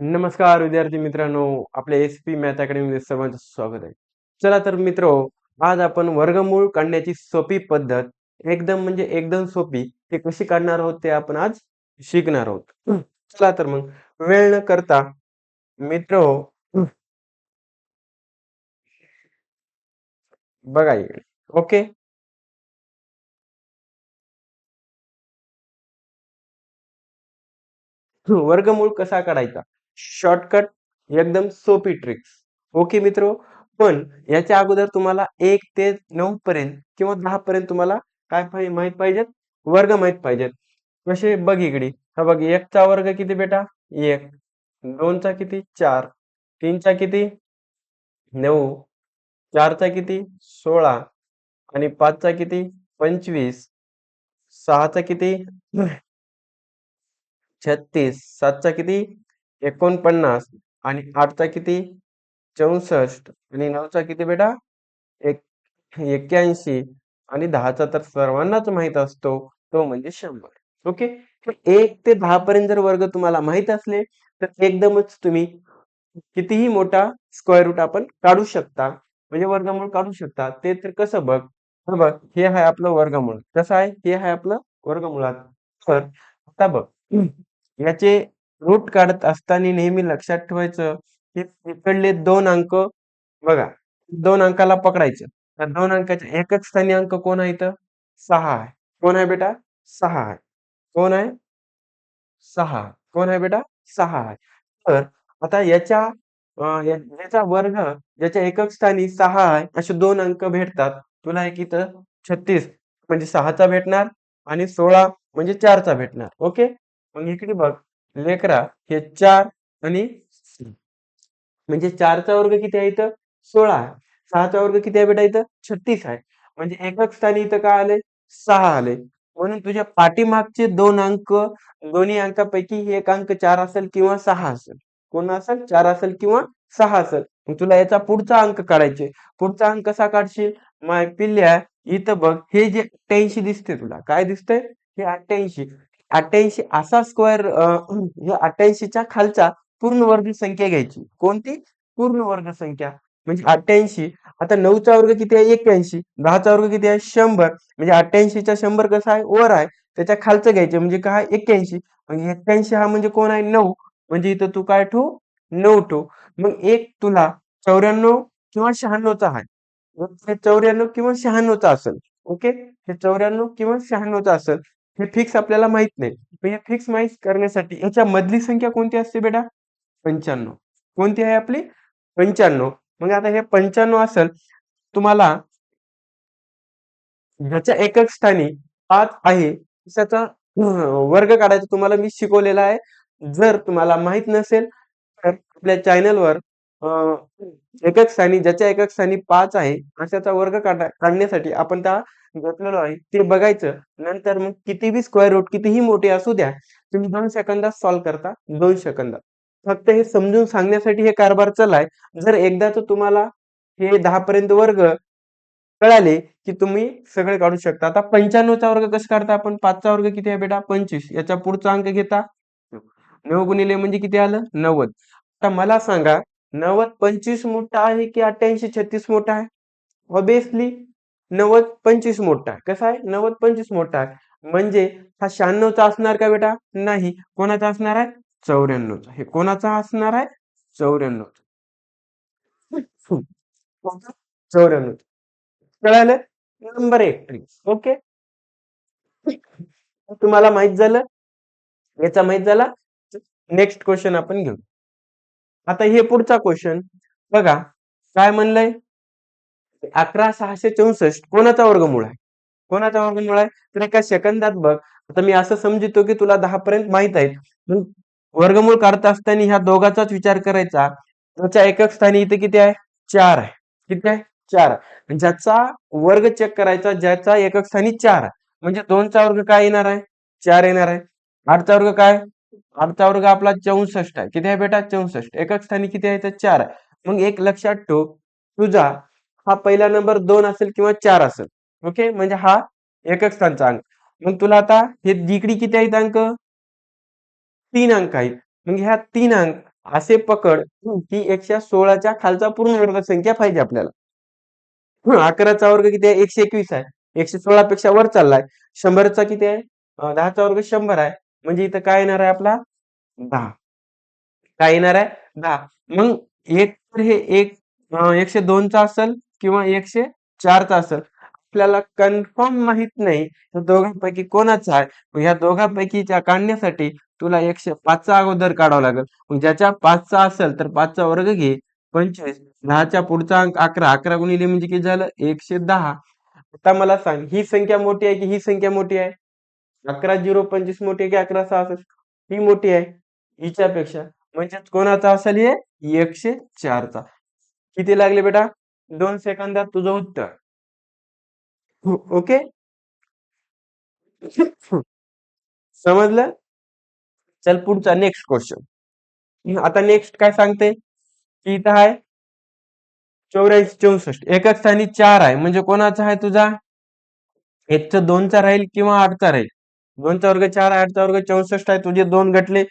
नमस्कार विद्यार्थी मित्रांनो. आपल्या एस पी मॅथ अकॅडमीमध्ये सर्वांचं स्वागत आहे. चला तर मित्र आज आपण वर्गमूळ काढण्याची सोपी पद्धत एकदम म्हणजे एकदम सोपी ते कशी काढणार आहोत ते आपण आज शिकणार आहोत. चला तर मग वेळ न करता मित्र. बघा इकडे ओके? वर्गमूळ कसा काढायचा? शॉर्टकट एकदम सोपी ट्रिक्स ओके मित्र? पण याच्या अगोदर तुम्हाला एक ते नऊ पर्यंत किंवा दहा पर्यंत तुम्हाला काय माहीत पाहिजेत? वर्ग माहीत पाहिजेत. कसे? बघ इकडे. हा बघ एकचा वर्ग किती बेटा? एक. दोनचा किती? चार. तीनचा किती? नऊ. चारचा किती? सोळा. आणि पाचचा किती? पंचवीस. सहाचा किती? छत्तीस. सातचा किती? एकोणपन्नास आणि आठचा किती? चौसष्ट आणि नऊचा किती बेटा? एक एक्क्याऐंशी आणि दहाचा तर सर्वांनाच माहीत असतो तो म्हणजे शंभर. ओके? एक ते दहा पर्यंत जर वर्ग तुम्हाला माहीत असले तर एकदमच तुम्ही कितीही मोठा स्क्वेअर रूट आपण काढू शकता. म्हणजे वर्गमूळ काढू शकता. ते तर कसं बघ बघ हे आहे आपलं वर्गमूळ. कसं आहे? हे आहे आपलं वर्गमुळात. तर आता बघ याचे रूट काढत असताना नेहमी लक्षात ठेवायचं की इकडले दोन अंक बघा दोन अंकाला पकडायचं. तर दोन अंकाच्या एकच स्थानी अंक कोण आहे इथं? सहा आहे. कोण आहे बेटा? सहा आहे. कोण आहे? सहा कोण आहे बेटा? सहा आहे. तर आता याच्या याचा वर्ग ज्याच्या एकक स्थानी सहा आहे असे दोन अंक भेटतात. तुला एक इथं छत्तीस म्हणजे सहाचा भेटणार आणि सोळा म्हणजे चारचा भेटणार. ओके? मग इकडे बघ. लेकरा हे चार आणि म्हणजे चारचा वर्ग किती आहे इथं? सोळा आहे. सहाचा वर्ग किती आहे बेटा इथं? छत्तीस आहे. म्हणजे एकक स्थानी इथं काय आले? सहा आले. म्हणून तुझ्या पाठीमागचे दोन अंक दोन्ही अंकापैकी एक अंक चार असेल किंवा सहा असेल. कोण असेल? चार असेल किंवा सहा असेल. मग तुला याचा पुढचा अंक काढायचे. पुढचा अंक कसा काढशील? माय पिल्ल्या इथं बघ. हे जे अठ्ठ्याऐंशी दिसते तुला. काय दिसतंय? हे अठ्ठ्याऐंशी. अठ्ठ्याऐंशी असा स्क्वेअर अठ्ठ्याऐंशीच्या खालचा पूर्ण वर्ग संख्या घ्यायची. कोणती? पूर्ण वर्ग संख्या. म्हणजे अठ्ठ्याऐंशी. आता नऊचा वर्ग किती आहे? एक्क्याऐंशी. दहाचा वर्ग किती आहे? शंभर. म्हणजे अठ्ठ्याऐंशीचा शंभर कसा आहे? वर आहे. त्याच्या खालचं घ्यायचं. म्हणजे काय? एक्क्याऐंशी. म्हणजे एक्क्याऐंशी हा म्हणजे कोण आहे? नऊ. म्हणजे इथं तू काय ठो नऊ ठेव. मग एक तुला चौऱ्याण्णव किंवा शहाण्णवचा आहे. चौऱ्याण्णव किंवा शहाण्णवचा असेल. ओके? हे चौऱ्याण्णव किंवा शहाण्णवचा असेल. हे फिक्स आपल्याला माहीत नाही. पण हे फिक्स माहीत करण्यासाठी याच्या मधली संख्या कोणती असते बेटा? पंच्याण्णव. कोणती आहे आपली? पंच्याण्णव. मग आता हे पंच्याण्णव असेल तुम्हाला ज्याच्या एकक स्थानी पाच आहे त्याचा वर्ग काढायचा तुम्हाला मी शिकवलेला आहे. जर तुम्हाला माहीत नसेल तर आपल्या चॅनलवर एकक स्थानी ज्याच्या एकक स्थानी पाच आहे अशाचा वर्ग काढा काढण्यासाठी आपण त्या घेतलेलो आहे ते बघायचं. नंतर मग किती बी स्क्वेअर रूट कितीही मोठे असू द्या तुम्ही दोन सेकंदात सॉल्व्ह करता दोन सेकंदात फक्त हे समजून सांगण्यासाठी हे कारभार चाललाय. जर एकदाच तुम्हाला हे दहा पर्यंत वर्ग कळाले की तुम्ही सगळे काढू शकता. आता पंच्याण्णवचा वर्ग कसं काढता आपण? पाचचा वर्ग किती आहे बेटा? पंचवीस. याच्या पुढचा अंक घेता? नऊ गुणिले म्हणजे किती आलं? नव्वद. आता मला सांगा नव्वद पंचवीस मोठा आहे की अठ्ठ्याऐंशी छत्तीस मोठा आहे? ऑबियसली नव्वद पंचवीस मोठा. आहे कसा आहे? नव्वद पंचवीस मोठा. आहे म्हणजे हा शहाण्णवचा असणार का बेटा? नाही. कोणाचा असणार आहे? चौऱ्याण्णवचा. हे कोणाचा असणार आहे? चौऱ्याण्णवचा. चौऱ्याण्णव कळालं? नंबर एक ओके? तुम्हाला माहीत झालं? याचा माहीत झाला? नेक्स्ट क्वेश्चन आपण घेऊ. आता हे पुढचा क्वेश्चन. बघा. काय म्हणलंय? अकरा सहाशे चौसष्ट. कोणाचा वर्गमूळ आहे? कोणाचा वर्गमूळ आहे? तर एका सेकंदात बघ. आता मी असं समजतो की तुला दहा पर्यंत माहीत आहे. वर्गमूळ काढत असताना ह्या दोघाचाच विचार करायचा. त्याच्या एकक स्थानी इथे किती आहे? चार आहे. किती आहे? चार ज्याचा वर्ग चेक करायचा ज्याचा एकक स्थानी चार आहे. म्हणजे दोनचा वर्ग काय येणार आहे? चार येणार आहे. आठचा वर्ग काय? आठचा वर्ग आपला चौसष्ट आहे. किती आहे बेटा? चौसष्ट. एकक स्थानी किती आहे? तर चार आहे. मग एक लक्षात ठेव. तुझा हा पहिला नंबर दोन असेल किंवा चार असेल. ओके? म्हणजे हा एकक स्थानचा अंक. मग तुला आता हे जिकडी किती आहेत अंक? तीन अंक आहेत. मग ह्या तीन अंक असे पकड की एकशे सोळाच्या खालचा पूर्ण वर्ग संख्या पाहिजे आपल्याला. अकराचा वर्ग किती आहे? एकशे एकवीस आहे. एकशे सोळा पेक्षा वर चाललाय. शंभरचा किती आहे? दहाचा वर्ग शंभर आहे. म्हणजे इथं काय येणार आहे आपला? दहा. काय येणार आहे? दहा. मग एक तर हे एक एकशे दोनचा असेल किंवा एकशे चारचा असेल आपल्याला कन्फर्म माहीत नाही दोघांपैकी कोणाचा आहे? मग ह्या दोघांपैकीच्या काढण्यासाठी तुला एकशे पाचचा अगोदर काढावं लागेल. मग ज्याच्या पाचचा असेल तर पाचचा वर्ग घे. पंचवीस. दहाच्या पुढचा अंक अकरा. अकरा गुणिले म्हणजे किती झालं? एकशे दहा. आता मला सांग ही संख्या मोठी आहे की ही संख्या मोठी आहे? अकरा झिरो पंचवीस मोठी आहे की अकरा सहासष्ट ही मोठी आहे. हिच्यापेक्षा. म्हणजेच कोणाचा असेल हे? एकशे चारचा. किती लागले बेटा? दोन सेकंदात तुझं उत्तर. ओके? समजलं? चल पुढचा नेक्स्ट क्वेश्चन आता नेक्स्ट काय सांगते? की इथं आहे चौऱ्याऐंशी चौसष्ट. एकच स्थानी चार आहे. म्हणजे कोणाचा आहे तुझा? एकचा दोनचा राहील किंवा आठचा राहील? दोनचा वर्ग चार आहे आठचा वर्ग चौसष्ट आहे. तुझे दोन घटले.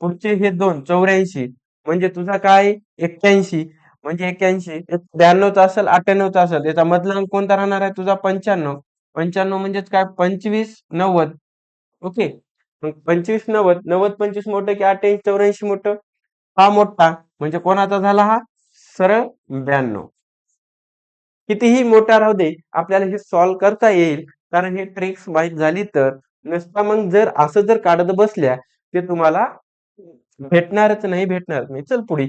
पुढचे हे दोन चौऱ्याऐंशी. म्हणजे तुझा काय? एक्क्याऐंशी. म्हणजे एक्क्याऐंशी ब्याण्णवचा असेल अठ्ठ्याण्णवचा असेल याचा मधला अंक कोणता राहणार आहे तुझा? पंच्याण्णव. पंच्याण्णव म्हणजेच काय? पंचवीस नव्वद. ओके. मग पंचवीस नव्वद. नव्वद पंचवीस मोठं की अठ्ठ्याऐंशी चौऱ्याऐंशी मोठं? हा मोठा. म्हणजे कोणाचा झाला हा? सरळ ब्याण्णव. कितीही मोठा राहू दे आपल्याला हे सॉल्व्ह करता येईल. कारण हे ट्रिक्स माहीत झाली तर नसता मग जर असं जर काढत बसल्या ते तुम्हाला भेटणारच नाही भेटणार नाही. चल पुढे.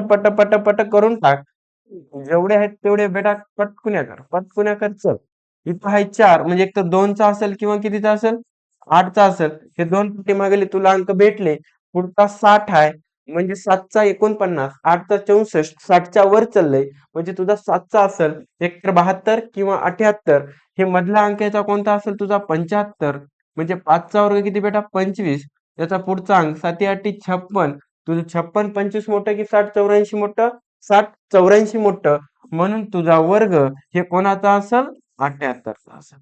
पट पट पट करून टाक. जेवढे आहेत तेवढे बेटा पटकुन्या कर पटकुन्या कर चल. इथं आहे चार म्हणजे एक तर दोनचा असेल किंवा कितीचा असेल? आठचा असेल. हे दोन पट्टी मागेले तुला अंक भेटले. पुढचा साठ आहे म्हणजे सातचा एकोणपन्नास. आठचा चौसष्ट साठच्या वर चाललंय म्हणजे तुझा सातचा असेल. एक तर बहात्तर किंवा अठ्याहत्तर. हे मधला अंक याचा कोणता असेल? तुझा पंच्याहत्तर. म्हणजे पाचचा वर्ग किती बेटा? पंचवीस. याचा पुढचा अंक साती आठी छप्पन. तुझं छप्पन पंचवीस मोठं की साठ चौऱ्याऐंशी मोठं? साठ चौऱ्याऐंशी मोठं. म्हणून तुझा वर्ग हे कोणाचा असेल? अठ्याहत्तरचा असेल.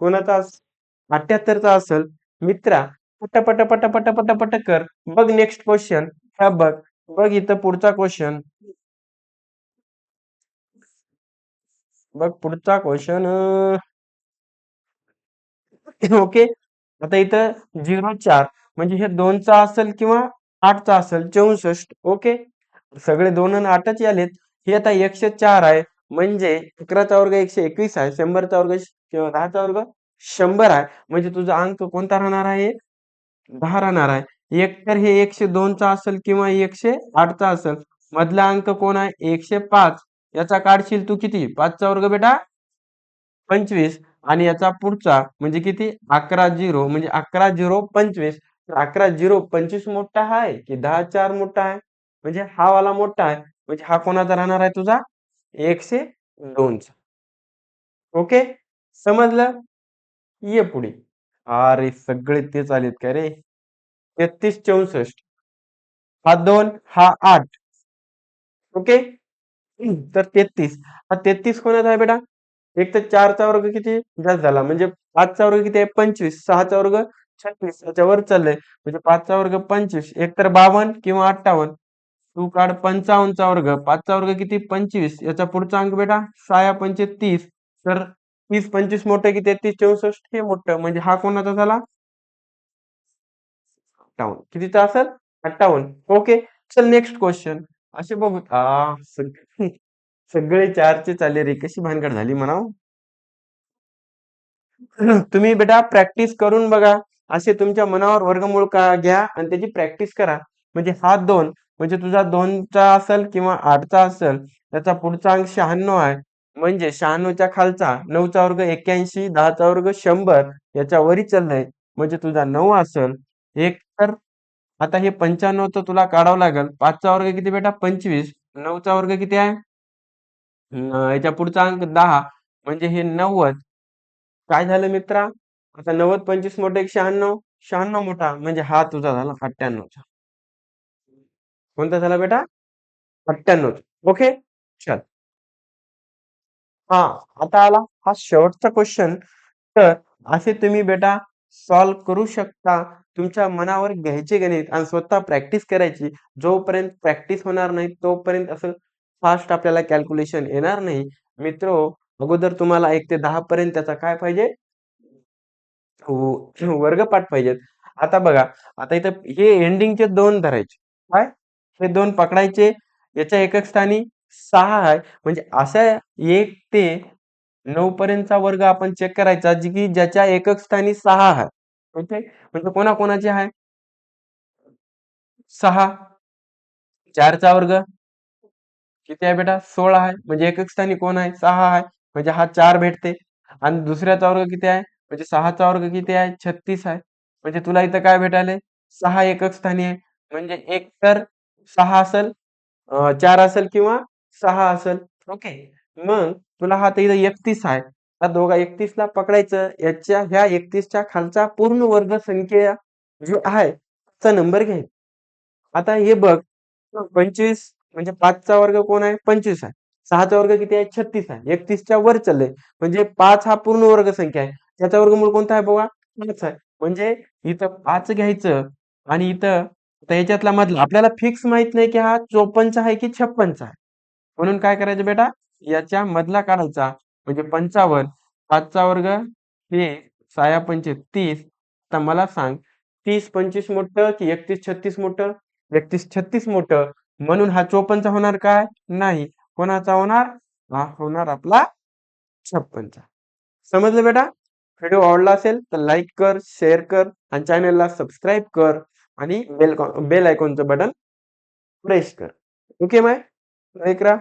कोणाचा अठ्याहत्तरचा असेल. मित्रा पट पट पट पट पट पट कर. बघ नेक्स्ट क्वेश्चन हा बघ. बघ इथं पुढचा क्वेश्चन बघ पुढचा क्वेश्चन ओके? आता इथं झिरो चार. म्हणजे हे दोनचा असेल किंवा आठचा असेल चौसष्ट ओके? सगळे दोन आणि आठच आलेत हे आता एकशे चार आहे. म्हणजे अकराचा वर्ग एकशे एकवीस आहे. शंभरचा वर्ग किंवा दहाचा वर्ग शंभर आहे. म्हणजे तुझा अंक कोणता राहणार आहे? दहा राहणार आहे. एक तर हे एकशे दोनचा असेल किंवा एकशे आठचा असेल. मधला अंक कोण आहे? एकशे पाच. याचा काढशील तू किती? पाचचा वर्ग बेटा पंचवीस. आणि याचा पुढचा म्हणजे किती? अकरा झिरो. म्हणजे अकरा झिरो पंचवीस. अकरा झिरो पंचवीस मोठा आहे की दहा चार मोठा आहे म्हणजे हा वाला मोठा आहे म्हणजे हा कोणाचा राहणार आहे तुझा? एकशे दोनचा ओके? समजलं? ये पुढे. अरे सगळे तेच आलेत का रे? तेहतीस चौसष्ट. हा दोन हा आठ. ओके? तर तेहतीस. हा तेहतीस कोणाचा आहे बेटा? एक तर चारचा वर्ग किती? जास्त झाला. म्हणजे पाचचा वर्ग किती आहे? पंचवीस. सहाचा वर्ग छत्तीस याच्या वर चाललंय. म्हणजे पाचचा वर्ग पंचवीस एक तर बावन्न किंवा अठ्ठावन्न. तू काढ पंचावन्नचा वर्ग. पाचचा वर्ग किती? पंचवीस. याचा पुढचा अंक बेटा साया पंचे तीस. तर तीस पंचवीस मोठं किती? तीस चौसष्ट. हे मोठं. म्हणजे हा कोणाचा झाला? अठ्ठावन्न. कितीचा असेल? अठ्ठावन्न. ओके. चल नेक्स्ट क्वेश्चन असे बघू. आ सग- सगळे चारचे चालले रे. कशी भानगड झाली म्हणाव? तुम्ही बेटा प्रॅक्टिस करून बघा. असे तुमच्या मनावर वर्गमूळ का घ्या आणि त्याची प्रॅक्टिस करा. म्हणजे हा दोन म्हणजे तुझा दोनचा असेल किंवा आठचा असेल त्याचा पुढचा अंक शहाण्णव आहे. म्हणजे शहाण्णवच्या खालचा नऊचा वर्ग एक्क्याऐंशी दहाचा वर्ग शंभर याच्या वरी चाललाय. म्हणजे तुझा नऊ असेल. एक तर आता हे पंच्याण्णवचं तुला काढावं लागेल. पाचचा वर्ग किती बेटा? पंचवीस. नऊचा वर्ग किती आहे? याच्या पुढचा अंक दहा. म्हणजे हे नव्वद. काय झालं मित्रा? आता नव्वद पंचवीस मोठा एक शहाण्णव शहाण्णव मोठा म्हणजे हा तुझा झाला अठ्ठ्याण्णवचा. कोणता झाला बेटा? अठ्ठ्याण्णव ओके चल. हा आता आला हा शेवटचा क्वेश्चन तर असे तुम्ही बेटा सॉल्व करू शकता. तुमच्या मनावर घ्यायचे गणित आणि स्वतः प्रॅक्टिस करायची. जोपर्यंत प्रॅक्टिस होणार नाही तोपर्यंत असं फास्ट आपल्याला कॅल्क्युलेशन येणार नाही. मित्र अगोदर तुम्हाला एक ते दहा पर्यंत त्याचा काय पाहिजे? हो, वर्गपाठ पाहिजेत. आता बघा आता इथं हे एंडिंगचे दोन धरायचे. काय? हे दोन पकडायचे. याच्या एकक स्थानी सहा आहे. म्हणजे असा एक ते नऊ पर्यंतचा वर्ग आपण चेक करायचा जी की ज्याच्या एकक स्थानी सहा आहे. ओके? म्हणजे कोणाकोणाचे आहे? सहा. चारचा वर्ग. किती आहे बेटा? सोळा आहे. म्हणजे एकक स्थानी कोण आहे? सहा आहे. म्हणजे हा चार भेटते. आणि दुसऱ्याचा वर्ग किती आहे? म्हणजे सहाचा वर्ग किती आहे? छत्तीस आहे. म्हणजे तुला इथं काय भेटायले सहा एकक स्थानी आहे. म्हणजे एक तर सहा असेल चार असेल किंवा सहा असेल. ओके. मग तुला हा तर इथं एकतीस आहे. त्या दोघा एकतीस ला पकडायचं. याच्या ह्या एकतीसच्या खालचा पूर्ण वर्ग संख्या जो आहे त्याचा नंबर घ्यायचा आता हे बघ. पंचवीस म्हणजे पाचचा वर्ग कोण आहे? पंचवीस आहे. सहाचा वर्ग किती आहे? छत्तीस आहे. एकतीसच्या वर चाललंय म्हणजे पाच हा पूर्ण वर्ग संख्या आहे. त्याचा वर्गमूळ कोणता आहे बघा? पाच आहे. म्हणजे इथं पाच घ्यायचं आणि इथं आता याच्यातला मधला आपल्याला फिक्स माहीत नाही की हा चोपन्नचा आहे की छप्पनचा आहे. म्हणून काय करायचं बेटा? याच्या मधला काढायचा. म्हणजे पंचावन्न. पाचचा वर्ग हे साया पंचे तीस. आता मला सांग. तीस पंचवीस मोठं की एकतीस छत्तीस मोठं? एकतीस छत्तीस मोठं. म्हणून हा चोपन्नचा होणार काय? नाही. कोणाचा होणार? हा होणार आपला छप्पनचा समजलं बेटा? व्हिडिओ आवडला असेल तर लाईक कर शेअर कर आणि चॅनलला सबस्क्राईब कर आणि बेल बेल आयकॉनचं बटन प्रेस कर. ओके माय? ऐकरा